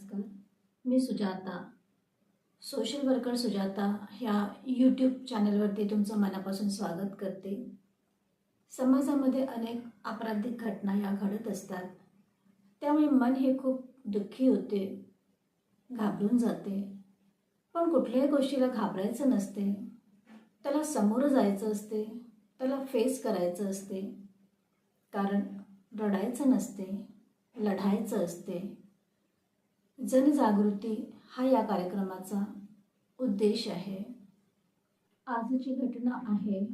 नमस्कार मी Sujata social worker Sujata ह्या यूट्यूब चॅनलवरती तुमचं मनापासून स्वागत करते. समाजामध्ये अनेक आपराधिक घटना या घडत असतात. त्यामुळे मन हे खूप दुःखी होते घाबरून जाते. पण कुठल्याही गोष्टीला घाबरायचं नसते. त्याला समोर जायचं असते त्याला फेस करायचं असते. कारण रडायचं नसते लढायचं असते. जनजागृती हा या कार्यक्रमाचा उद्देश आहे. आजची घटना आहे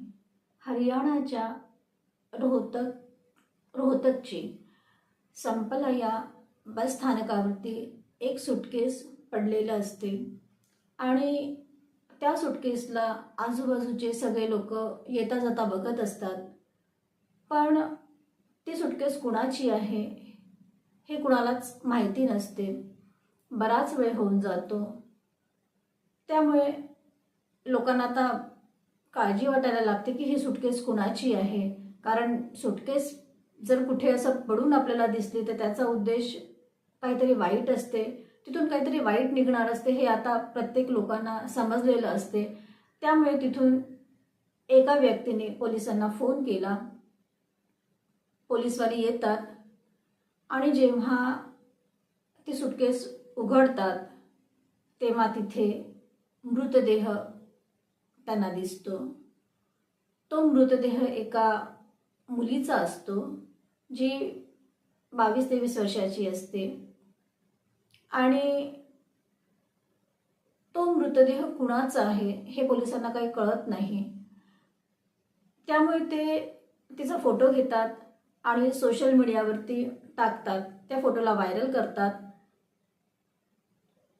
हरियाणाच्या रोहतक रोहतकची. संपला या बसस्थानकावरती एक सुटकेस पडलेलं असते. आणि त्या सुटकेसला आजूबाजूचे सगळे लोक येता जाता बघत असतात. पण ती सुटकेस कुणाची आहे हे कुणालाच माहिती नसते. बराच वेळ होऊन जातो. त्यामुळे लोकांना आता काळजी वाटायला लागते की ही सुटकेस कुणाची आहे? कारण सुटकेस जर कुठे असं पडून आपल्याला दिसली तर त्याचा उद्देश काहीतरी वाईट असते. तिथून काहीतरी वाईट निघणार असते हे आता प्रत्येक लोकांना समजलेलं असते. त्यामुळे तिथून एका व्यक्तीने पोलिसांना फोन केला. पोलिसवाली येतात आणि जेव्हा ती सुटकेस उघडतात तेव्हा तिथे मृतदेह त्यांना दिसतो. तो मृतदेह एका मुलीचा असतो जी बावीस तेवीस वर्षाची असते. आणि तो मृतदेह कुणाचा आहे हे पोलिसांना काही कळत नाही. त्यामुळे ते तिचा फोटो घेतात आणि सोशल मीडियावरती टाकतात. त्या फोटोला व्हायरल करतात.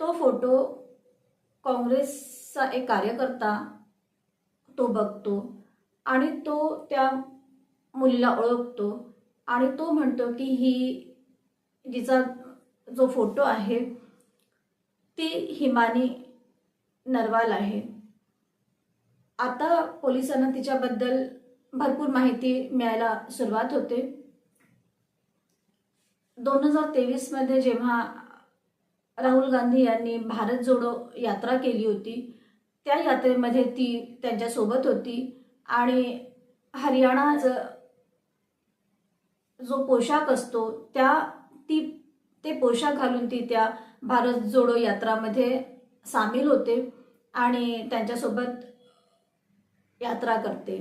तो फोटो काँग्रेसचा एक कार्यकर्ता तो बघतो आणि तो त्या मुलीला ओळखतो आणि तो म्हणतो की ही जिचा जो फोटो आहे ती हिमानी नरवाल आहे. आता पोलिसांना तिच्याबद्दल भरपूर माहिती मिळायला सुरुवात होते. दोन हजार तेवीसमध्ये जेव्हा राहुल गांधी यांनी भारत जोडो यात्रा केली होती. त्या यात्रेमध्ये ती त्यांच्यासोबत होती आणि हरियाणाचं जो पोशाख असतो त्या ती ते पोशाख घालून ती त्या भारत जोडो यात्रामध्ये सामील होते आणि त्यांच्यासोबत यात्रा करते.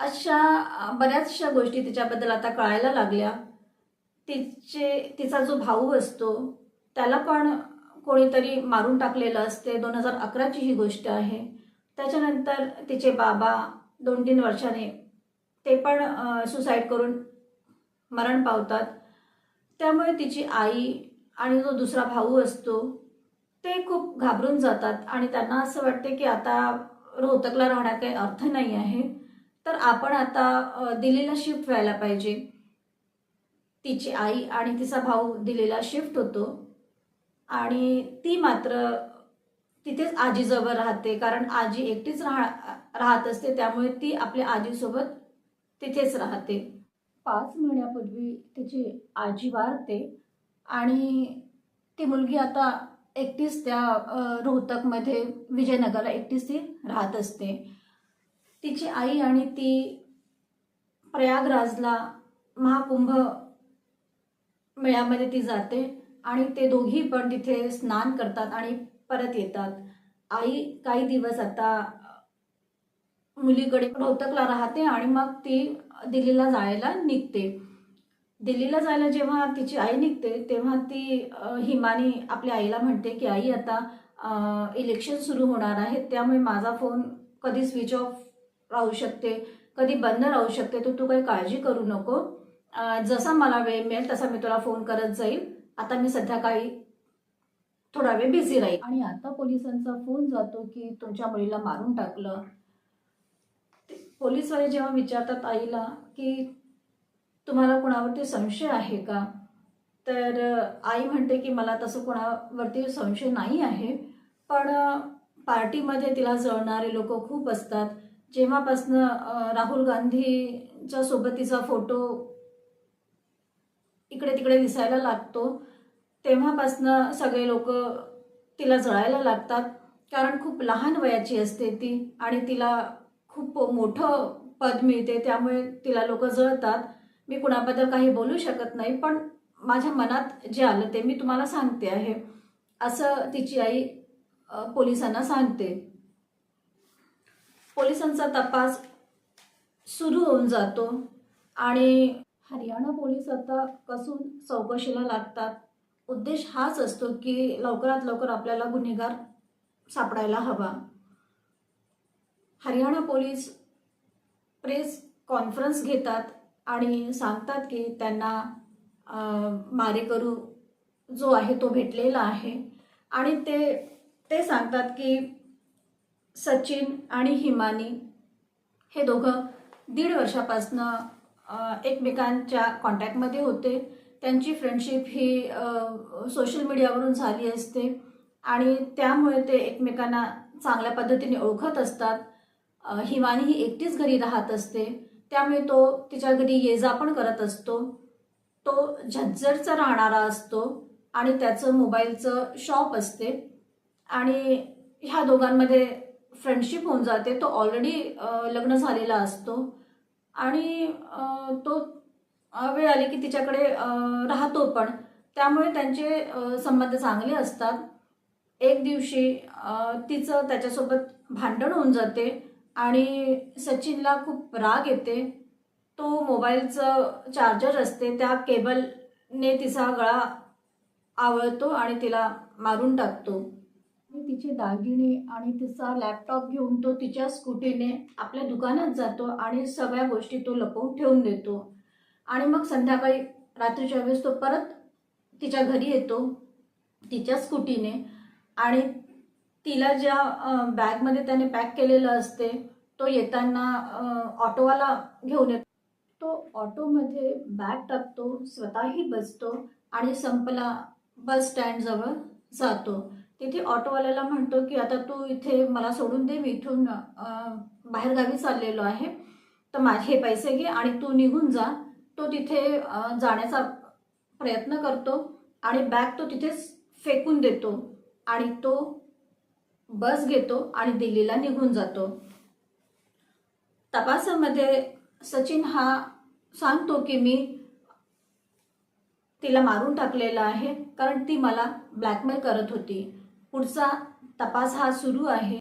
अशा बऱ्याचशा गोष्टी तिच्याबद्दल आता कळायला लागल्या. तिचे तिचा जो भाऊ असतो त्याला पण कोणीतरी मारून टाकलेलं असते. दोन हजार अकराची ही गोष्ट आहे. त्याच्यानंतर तिचे बाबा दोन तीन वर्षाने ते पण सुसाईड करून मरण पावतात. त्यामुळे तिची आई आणि जो दुसरा भाऊ असतो ते खूप घाबरून जातात आणि त्यांना असं वाटते की आता रोहतकला राहण्यात काही अर्थ नाही आहे. तर आपण आता दिल्लीला शिफ्ट व्हायला पाहिजे. तिची आई आणि तिचा भाऊ दिलेला शिफ्ट होतो. आणि ती मात्र तिथेच आजीजवळ राहते. कारण आजी एकटीच राह राहत असते. त्यामुळे ती आपल्या आजीसोबत तिथेच राहते. पाच महिन्यापूर्वी तिची आजी वारते आणि ती मुलगी आता एकटीच त्या रोहतकमध्ये विजयनगरला एकटीच ती राहत असते. तिची आई आणि ती प्रयागराजला महाकुंभ मेळ्यामध्ये ती जाते आणि ते दोघी पण तिथे स्नान करतात आणि परत येतात. आई काही दिवस आता मुलीकडे रोहतकला राहते आणि मग ती दिल्लीला जायला निघते. दिल्लीला जायला जेव्हा तिची आई निघते तेव्हा ती हिमानी आपल्या आईला म्हणते की आई आता इलेक्शन सुरू होणार आहे त्यामुळे माझा फोन कधी स्विच ऑफ राहू शकते कधी बंद राहू शकते तर तू काही काळजी करू नको. जसा मला वेळ मिळेल तसा मी तुला फोन करत जाईल आता मी संध्याकाळी थोडा वेळ बिझी राहील आणि आता पोलिसांचा फोन जातो की तुमच्या मुलीला मारून टाकलं. पोलिसवाले जेव्हा विचारतात आईला की तुम्हाला कोणावरती संशय आहे का? तर आई म्हणते की मला तसं कोणावरती संशय नाही आहे. पण पार्टीमध्ये तिला जळणारे लोक खूप असतात. जेव्हापासनं राहुल गांधीच्या सोबत तिचा फोटो इकडे तिकडे दिसायला लागतो. तेव्हापासनं सगळे लोक तिला जळायला लागतात. कारण खूप लहान वयाची असते ती आणि तिला खूप मोठं पद मिळते. त्यामुळे तिला लोक जळतात. मी कुणाबद्दल काही बोलू शकत नाही पण माझ्या मनात जे आलं ते मी तुम्हाला सांगते आहे. असं तिची आई पोलिसांना सांगते. पोलिसांचा तपास सुरू होऊन जातो आणि हरियाणा पोलीस आता कसून चौकशीला लागतात. उद्देश हाच असतो की लवकरात लवकर आपल्याला गुन्हेगार सापडायला हवा. हरियाणा पोलीस प्रेस कॉन्फरन्स घेतात आणि सांगतात की त्यांना मारेकरू जो आहे तो भेटलेला आहे. आणि ते ते सांगतात की सचिन आणि हिमानी हे दोघं दीड वर्षापासनं एकमेकांच्या कॉन्टॅक्टमध्ये होते. त्यांची फ्रेंडशिप ही सोशल मीडियावरून झाली असते. आणि त्यामुळे ते एकमेकांना चांगल्या पद्धतीने ओळखत असतात. अ, हिमानी ही एकटीच घरी राहत असते. त्यामुळे तो तिच्या घरी ये जा पण करत असतो. तो झज्जरचा राहणारा असतो आणि त्याचं मोबाईलचं शॉप असते. आणि ह्या दोघांमध्ये फ्रेंडशिप होऊन जाते. तो ऑलरेडी लग्न झालेला असतो. आणि तो वेळ आली की तिच्याकडे राहतो पण. त्यामुळे त्यांचे संबंध चांगले असतात. एक दिवशी तिचं त्याच्यासोबत भांडण होऊन जाते आणि सचिनला खूप राग येते. तो मोबाईलचं चार्जर असते त्या केबलने तिचा गळा आवळतो आणि तिला मारून टाकतो. तिचे दागिने आणि तिचा लॅपटॉप घेऊन तो तिच्या स्कूटीने आपल्या दुकानात जातो आणि सगळ्या गोष्टी तो लपवून ठेवून देतो. आणि मग संध्याकाळी रात्रीच्या वेळेस तो परत तिच्या घरी येतो तिच्या स्कूटीने. आणि तिला ज्या बॅगमध्ये त्याने पॅक केलेलं असते तो येताना ऑटोवाला घेऊन येतो. तो ऑटोमध्ये बॅग टाकतो स्वतःही बसतो आणि संपला बस स्टँडजवळ जातो. तिथे ऑटोवाल्याला म्हणतो की आता तू इथे मला सोडून दे मी इथून बाहेरगावी चाललेलो आहे. तर माझे पैसे घे आणि तू निघून जा. तो तिथे जाण्याचा प्रयत्न करतो आणि बॅग तो तिथेच फेकून देतो आणि तो बस घेतो आणि दिल्लीला निघून जातो. तपासामध्ये सचिन हा सांगतो की मी तिला मारून टाकलेलं आहे कारण ती मला ब्लॅकमेल करत होती. पुढचा तपास हा सुरू आहे.